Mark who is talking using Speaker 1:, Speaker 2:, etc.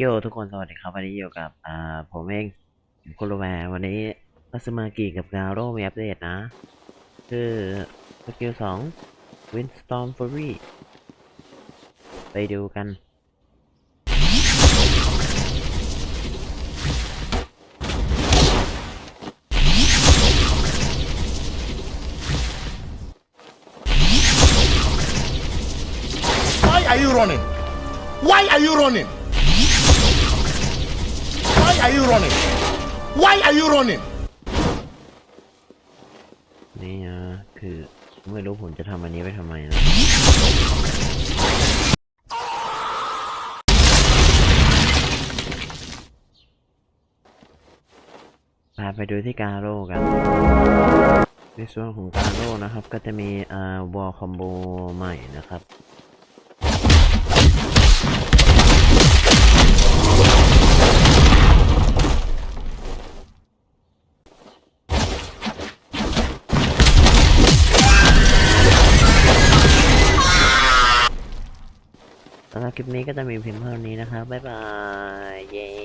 Speaker 1: โยทุกคนสวัสดีครับวันนี้อยู่กับอ่าผมเองคุณโรแมวันนี้รัสมากิกับกาโร่มีอัปเดตนะ คือสกิลสอง Windstorm Fury ไปดูกัน
Speaker 2: Why are you running? Why are you running? Are you running? Why are you running?
Speaker 1: นี่นะคือไม่รู้ผมจะทำอันนี้ไปทำไมนะพาไปดูที่กาโร่กัน ในส่วนของกาโร่นะครับ ก็จะมีอ่าวอลคอมโบใหม่นะครับ สำหรับคลิปนี้ก็จะมีเพียงเท่านี้นะครับ บ๊ายบาย เย้